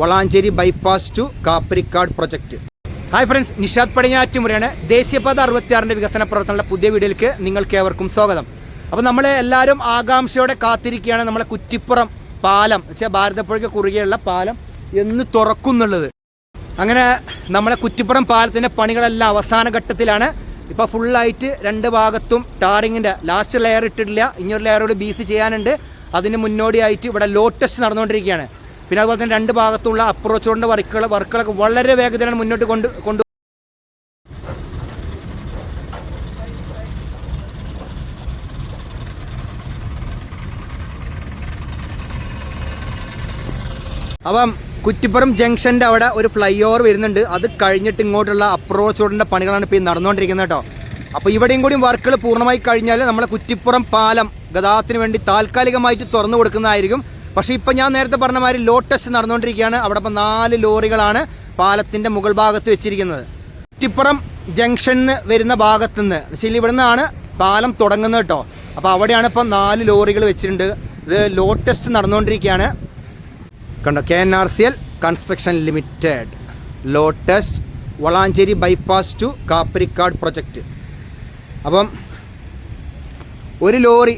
Valanchery bypass to Kapparikkad project. Hi friends Nishad പടിഞ്ഞാറ്റുമുറയാണ് ദേശീയപാത അറുപത്തിയാറിന്റെ വികസന പ്രവർത്തനങ്ങളുടെ പുതിയ വീഡിയോയിലേക്ക് നിങ്ങൾക്ക് ഏവർക്കും സ്വാഗതം. അപ്പോൾ നമ്മൾ എല്ലാവരും ആകാംക്ഷയോടെ കാത്തിരിക്കുകയാണ് നമ്മളെ കുറ്റിപ്പുറം പാലം വെച്ചാൽ ഭാരതപ്പുഴയ്ക്ക് കുറുകെയുള്ള പാലം എന്ന് തുറക്കുന്നുള്ളത്. അങ്ങനെ നമ്മളെ കുറ്റിപ്പുറം പാലത്തിന്റെ പണികളെല്ലാം അവസാന ഘട്ടത്തിലാണ്. ഇപ്പോൾ ഫുള്ളായിട്ട് രണ്ട് ഭാഗത്തും ടാറിങ്ങിന്റെ ലാസ്റ്റ് ലെയർ ഇട്ടിട്ടില്ല. ഇനിയൊരു ലെയറോട് ബീസ് ചെയ്യാനുണ്ട്. അതിന് മുന്നോടിയായിട്ട് ഇവിടെ ലോട്ടസ് നടന്നുകൊണ്ടിരിക്കുകയാണ്. പിന്നെ അതുപോലെ തന്നെ രണ്ട് ഭാഗത്തുള്ള അപ്രോച്ച് കൊണ്ട് വർക്കുകൾ വർക്കുകളൊക്കെ വളരെ വേഗത്തിലാണ് മുന്നോട്ട് കൊണ്ട് കൊണ്ടു അപ്പം കുറ്റിപ്പുറം ജംഗ്ഷന്റെ അവിടെ ഒരു ഫ്ലൈ ഓവർ വരുന്നുണ്ട്. അത് കഴിഞ്ഞിട്ട് ഇങ്ങോട്ടുള്ള അപ്രോച്ച് റോഡിന്റെ പണികളാണ് ഇപ്പോൾ ഈ നടന്നുകൊണ്ടിരിക്കുന്നത് കേട്ടോ. അപ്പോൾ ഇവിടെയും കൂടി വർക്കുകൾ പൂർണമായി കഴിഞ്ഞാൽ നമ്മളെ കുറ്റിപ്പുറം പാലം ഗതാഗതത്തിന് വേണ്ടി താൽക്കാലികമായിട്ട് തുറന്നു കൊടുക്കുന്നതായിരിക്കും. പക്ഷേ ഇപ്പം ഞാൻ നേരത്തെ പറഞ്ഞ മാതിരി ലോട്ടസ് നടന്നുകൊണ്ടിരിക്കുകയാണ്. അവിടെ ഇപ്പം നാല് ലോറികളാണ് പാലത്തിന്റെ മുകൾ ഭാഗത്ത് വെച്ചിരിക്കുന്നത്. കുറ്റിപ്പുറം ജംഗ്ഷനിൽ വരുന്ന ഭാഗത്തു നിന്ന് ശരി ഇവിടെ നിന്നാണ് പാലം തുടങ്ങുന്നത് കേട്ടോ. അപ്പോൾ അവിടെയാണ് ഇപ്പം നാല് ലോറികൾ വെച്ചിട്ടുണ്ട്. ഇത് ലോട്ടസ് നടന്നുകൊണ്ടിരിക്കുകയാണ്. കണ്ടോ K N R C L construction limited. Lotus Valanchery bypass to Kapparikkad project അപ്പം ഒരു ലോറി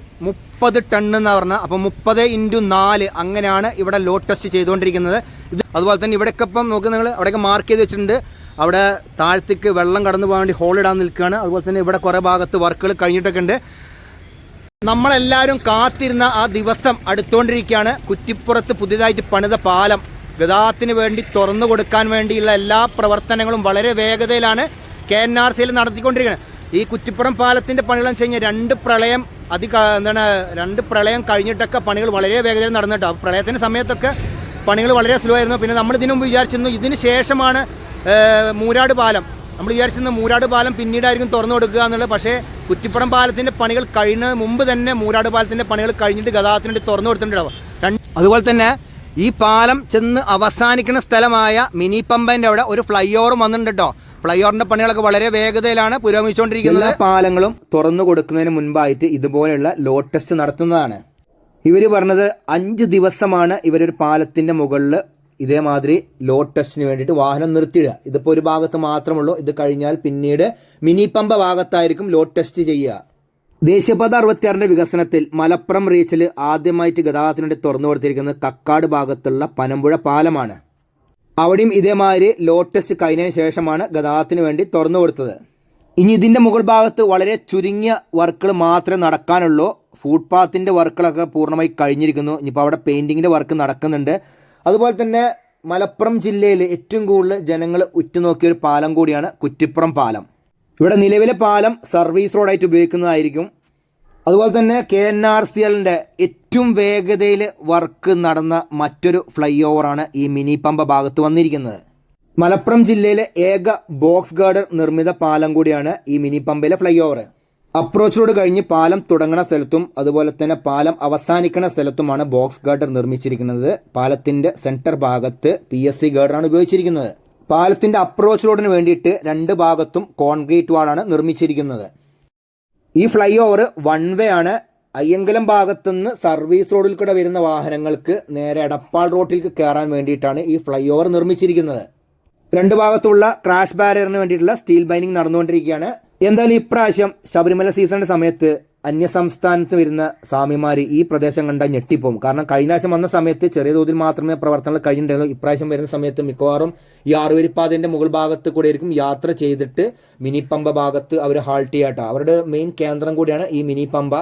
മുപ്പത് ടൺ എന്ന് പറഞ്ഞാൽ അപ്പോൾ മുപ്പത് ഇന്റു നാല് അങ്ങനെയാണ് ഇവിടെ ലോഡ് ടെസ്റ്റ് ചെയ്തുകൊണ്ടിരിക്കുന്നത്. ഇത് അതുപോലെ തന്നെ ഇവിടെയൊക്കെ ഇപ്പം നോക്ക് നിങ്ങൾ അവിടെയൊക്കെ മാർക്ക് ചെയ്ത് വെച്ചിട്ടുണ്ട്. അവിടെ താഴത്തേക്ക് വെള്ളം കടന്നു പോകാൻ വേണ്ടി ഹോൾ ഇടാൻ നിൽക്കുകയാണ്. അതുപോലെ തന്നെ ഇവിടെ കുറേ ഭാഗത്ത് വർക്കുകൾ കഴിഞ്ഞിട്ടൊക്കെ ഉണ്ട്. നമ്മളെല്ലാവരും കാത്തിരുന്ന ആ ദിവസം അടുത്തുകൊണ്ടിരിക്കുകയാണ് കുറ്റിപ്പുറത്ത് പുതിയതായിട്ട് പണിത പാലം ഗതാഗതത്തിന് വേണ്ടി തുറന്നു കൊടുക്കാൻ വേണ്ടിയുള്ള എല്ലാ പ്രവർത്തനങ്ങളും വളരെ വേഗതയിലാണ് കെ എൻ ആർ സിയിൽ നടത്തിക്കൊണ്ടിരിക്കുന്നത് ഈ കുറ്റിപ്പുറം പാലത്തിന്റെ പണികളെന്ന് വെച്ച് കഴിഞ്ഞാൽ രണ്ട് പ്രളയം അതി എന്താണ് രണ്ട് പ്രളയം കഴിഞ്ഞിട്ടൊക്കെ പണികൾ വളരെ വേഗതയിൽ നടന്നിട്ടോ. പ്രളയത്തിന്റെ സമയത്തൊക്കെ പണികൾ വളരെ സ്ലോ ആയിരുന്നു. പിന്നെ നമ്മൾ ഇതിനു മുമ്പ് വിചാരിച്ചിരുന്നു ഇതിന് ശേഷമാണ് മൂരാട് പാലം. നമ്മൾ വിചാരിച്ചിരുന്ന മൂരാട് പാലം പിന്നീടായിരിക്കും തുറന്നു കൊടുക്കുക എന്നുള്ളത്. പക്ഷേ കുറ്റിപ്പുറം പാലത്തിന്റെ പണികൾ കഴിഞ്ഞ മുമ്പ് തന്നെ മൂരാട് പാലത്തിന്റെ പണികൾ കഴിഞ്ഞിട്ട് ഗതാഗതത്തിന് വേണ്ടി തുറന്നു കൊടുത്തിട്ടുണ്ടാവും. അതുപോലെ തന്നെ ഈ പാലം ചെന്ന് അവസാനിക്കുന്ന സ്ഥലമായ മിനി പമ്പന്റെ അവിടെ ഒരു ഫ്ലൈ ഓവറും വന്നിട്ടുണ്ട് കേട്ടോ ഫ്ലൈ ഓവറിന്റെ പണികളൊക്കെ വളരെ വേഗതയിലാണ് പുരോഗമിച്ചുകൊണ്ടിരിക്കുന്നത്. പാലങ്ങളും തുറന്നു കൊടുക്കുന്നതിന് മുൻപായിട്ട് ഇതുപോലെയുള്ള ലോഡ് ടെസ്റ്റ് നടത്തുന്നതാണ്. ഇവർ പറഞ്ഞത് അഞ്ച് ദിവസമാണ് ഇവരൊരു പാലത്തിന്റെ മുകളിൽ ഇതേമാതിരി ലോഡ് ടെസ്റ്റിന് വേണ്ടിയിട്ട് വാഹനം നിർത്തിയിടുക. ഇതിപ്പോൾ ഒരു ഭാഗത്ത് മാത്രമുള്ളൂ. ഇത് കഴിഞ്ഞാൽ പിന്നീട് മിനി പമ്പ ഭാഗത്തായിരിക്കും ലോഡ് ടെസ്റ്റ് ചെയ്യുക. ദേശീയപാത അറുപത്തിയാറിന്റെ വികസനത്തിൽ മലപ്പുറം റീച്ചിൽ ആദ്യമായിട്ട് ഗതാഗതത്തിനുവേണ്ടി തുറന്നു കൊടുത്തിരിക്കുന്നത് കക്കാട് ഭാഗത്തുള്ള പനമ്പുഴ പാലമാണ്. അവിടെയും ഇതേമാതിരി ലോഡ് ടെസ്റ്റ് കഴിഞ്ഞതിന് ശേഷമാണ് ഗതാഗതത്തിന് വേണ്ടി തുറന്നു കൊടുത്തത്. ഇനി ഇതിന്റെ മുകൾ ഭാഗത്ത് വളരെ ചുരുങ്ങിയ വർക്കുകൾ മാത്രമേ നടക്കാനുള്ളൂ. ഫുട്പാത്തിന്റെ വർക്കുകളൊക്കെ പൂർണമായി കഴിഞ്ഞിരിക്കുന്നു. ഇനിയിപ്പോൾ അവിടെ പെയിന്റിങ്ങിന്റെ വർക്ക് നടക്കുന്നുണ്ട്. അതുപോലെ തന്നെ മലപ്പുറം ജില്ലയിൽ ഏറ്റവും കൂടുതൽ ജനങ്ങൾ ഉറ്റുനോക്കിയ ഒരു പാലം കൂടിയാണ് കുറ്റിപ്പുറം പാലം. ഇവിടെ നിലവിലെ പാലം സർവീസ് റോഡായിട്ട് ഉപയോഗിക്കുന്നതായിരിക്കും. അതുപോലെ തന്നെ കെ എൻ ആർ സി എല്ലിന്റെ ഏറ്റവും വേഗതയിൽ വർക്ക് നടന്ന മറ്റൊരു ഫ്ലൈ ഓവറാണ് ഈ മിനി പമ്പ ഭാഗത്ത് വന്നിരിക്കുന്നത്. മലപ്പുറം ജില്ലയിലെ ഏക ബോക്സ് ഗാർഡർ നിർമ്മിത പാലം കൂടിയാണ് ഈ മിനി പമ്പയിലെ ഫ്ലൈ ഓവർ അപ്രോച്ച് റോഡ് കഴിഞ്ഞ് പാലം തുടങ്ങുന്ന സ്ഥലത്തും അതുപോലെ തന്നെ പാലം അവസാനിക്കുന്ന സ്ഥലത്തുമാണ് ബോക്സ് ഗാർഡർ നിർമ്മിച്ചിരിക്കുന്നത്. പാലത്തിന്റെ സെന്റർ ഭാഗത്ത് പി എസ് സി ഗാർഡറാണ് ഉപയോഗിച്ചിരിക്കുന്നത്. പാലത്തിന്റെ അപ്രോച്ച് റോഡിന് വേണ്ടിയിട്ട് രണ്ട് ഭാഗത്തും കോൺക്രീറ്റ് വാളാണ് നിർമ്മിച്ചിരിക്കുന്നത്. ഈ ഫ്ലൈ ഓവർ വൺ വേ ആണ്. അയ്യങ്കലം ഭാഗത്തുനിന്ന് സർവീസ് റോഡിൽ കൂടെ വരുന്ന വാഹനങ്ങൾക്ക് നേരെ എടപ്പാൾ റോഡിലേക്ക് കയറാൻ വേണ്ടിയിട്ടാണ് ഈ ഫ്ലൈ ഓവർ നിർമ്മിച്ചിരിക്കുന്നത്. രണ്ട് ഭാഗത്തുള്ള ക്രാഷ് ബാരിയറിന് വേണ്ടിയിട്ടുള്ള സ്റ്റീൽ ബൈനിങ് നടന്നുകൊണ്ടിരിക്കുകയാണ്. എന്തായാലും ഇപ്രാവശ്യം ശബരിമല സീസണിന്റെ സമയത്ത് അന്യസംസ്ഥാനത്ത് വരുന്ന സ്വാമിമാർ ഈ പ്രദേശം കണ്ടാൽ ഞെട്ടിപ്പോവും. കാരണം കഴിഞ്ഞ ആഴ്ച വന്ന സമയത്ത് ചെറിയ തോതിൽ മാത്രമേ പ്രവർത്തനങ്ങൾ കഴിഞ്ഞിട്ടുണ്ടായിരുന്നു ഇപ്രാവശ്യം വരുന്ന സമയത്ത് മിക്കവാറും ഈ ആറുവരിപ്പാതിന്റെ മുകൾ ഭാഗത്ത് കൂടെ ആയിരിക്കും യാത്ര ചെയ്തിട്ട് മിനി പമ്പ ഭാഗത്ത് അവർ ഹാൾട്ട് ചെയ്യാട്ടോ അവരുടെ മെയിൻ കേന്ദ്രം കൂടിയാണ് ഈ മിനി പമ്പ.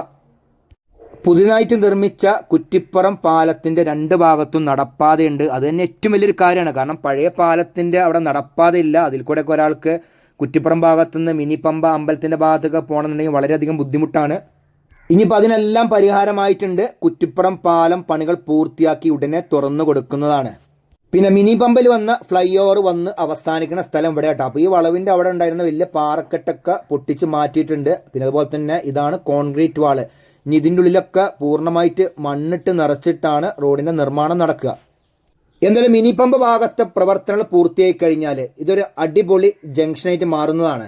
പുതിയതായിട്ട് നിർമ്മിച്ച കുറ്റിപ്പുറം പാലത്തിന്റെ രണ്ട് ഭാഗത്തും നടപ്പാതയുണ്ട്. അത് തന്നെ ഏറ്റവും വലിയൊരു കാര്യമാണ്. കാരണം പഴയ പാലത്തിന്റെ അവിടെ നടപ്പാതയില്ല. അതിൽ കൂടെയൊക്കെ ഒരാൾക്ക് കുറ്റിപ്പുറം ഭാഗത്തുനിന്ന് മിനി പമ്പ അമ്പലത്തിന്റെ ഭാഗത്തൊക്കെ പോകണമെന്നുണ്ടെങ്കിൽ വളരെയധികം ബുദ്ധിമുട്ടാണ്. ഇനിയിപ്പോൾ അതിനെല്ലാം പരിഹാരമായിട്ടുണ്ട്. കുറ്റിപ്പുറം പാലം പണികൾ പൂർത്തിയാക്കി ഉടനെ തുറന്നു കൊടുക്കുന്നതാണ്. പിന്നെ മിനി പമ്പിൽ വന്ന ഫ്ലൈ ഓവർ വന്ന് അവസാനിക്കുന്ന സ്ഥലം ഇവിടെ കേട്ടോ അപ്പോൾ ഈ വളവിന്റെ അവിടെ ഉണ്ടായിരുന്ന വലിയ പാറക്കെട്ടൊക്കെ പൊട്ടിച്ച് മാറ്റിയിട്ടുണ്ട്. പിന്നെ അതുപോലെ തന്നെ ഇതാണ് കോൺക്രീറ്റ് വാൾ. ഇനി ഇതിന്റെ ഉള്ളിലൊക്കെ പൂർണമായിട്ട് മണ്ണിട്ട് നിറച്ചിട്ടാണ് റോഡിന്റെ നിർമ്മാണം നടക്കുക. എന്തായാലും മിനി പമ്പ് ഭാഗത്തെ പ്രവർത്തനങ്ങൾ പൂർത്തിയായി കഴിഞ്ഞാൽ ഇതൊരു അടിപൊളി ജംഗ്ഷനായിട്ട് മാറുന്നതാണ്.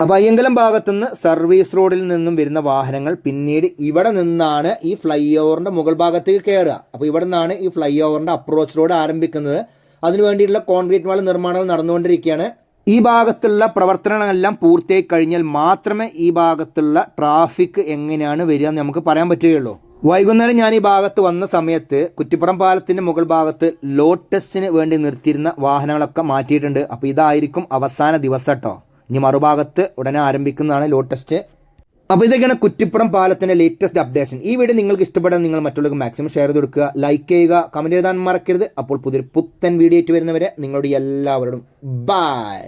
അപ്പോൾ അയ്യങ്കലം ഭാഗത്തുനിന്ന് സർവീസ് റോഡിൽ നിന്നും വരുന്ന വാഹനങ്ങൾ പിന്നീട് ഇവിടെ നിന്നാണ് ഈ ഫ്ലൈ ഓവറിന്റെ മുകൾ ഭാഗത്തേക്ക് കയറുക. അപ്പോൾ ഇവിടെ നിന്നാണ് ഈ ഫ്ലൈ ഓവറിന്റെ അപ്രോച്ച് റോഡ് ആരംഭിക്കുന്നത്. അതിനു വേണ്ടിയിട്ടുള്ള കോൺക്രീറ്റ് വാൾ നിർമ്മാണങ്ങൾ നടന്നുകൊണ്ടിരിക്കുകയാണ്. ഈ ഭാഗത്തുള്ള പ്രവർത്തനങ്ങളെല്ലാം പൂർത്തിയായി കഴിഞ്ഞാൽ മാത്രമേ ഈ ഭാഗത്തുള്ള ട്രാഫിക് എങ്ങനെയാണ് വരിക എന്ന് നമുക്ക് പറയാൻ പറ്റുകയുള്ളൂ. വൈകുന്നേരം ഞാൻ ഈ ഭാഗത്ത് വന്ന സമയത്ത് കുറ്റിപ്പുറം പാലത്തിന്റെ മുകൾ ഭാഗത്ത് ലോഡ് ടെസ്റ്റിന് വേണ്ടി നിർത്തിയിരുന്ന വാഹനങ്ങളൊക്കെ മാറ്റിയിട്ടുണ്ട്. അപ്പോൾ ഇതായിരിക്കും അവസാന ദിവസം കേട്ടോ. ഇനി മറുഭാഗത്ത് ഉടനെ ആരംഭിക്കുന്നതാണ് ലോഡ് ടെസ്റ്റ് അപ്പോൾ ഇതൊക്കെയാണ് കുറ്റിപ്പുറം പാലത്തിന്റെ ലേറ്റസ്റ്റ് അപ്ഡേഷൻ ഈ വീഡിയോ നിങ്ങൾക്ക് ഇഷ്ടപ്പെടാൻ നിങ്ങൾ മറ്റുള്ളവർക്ക് മാക്സിമം ഷെയർ ചെയ്ത് കൊടുക്കുക ലൈക്ക് ചെയ്യുക കമന്റ് എഴുതാൻ മറക്കരുത്. അപ്പോൾ പുതിയൊരു പുത്തൻ വീഡിയോ ആയിട്ട് വരുന്നവരെ നിങ്ങളുടെ എല്ലാവരോടും ബൈ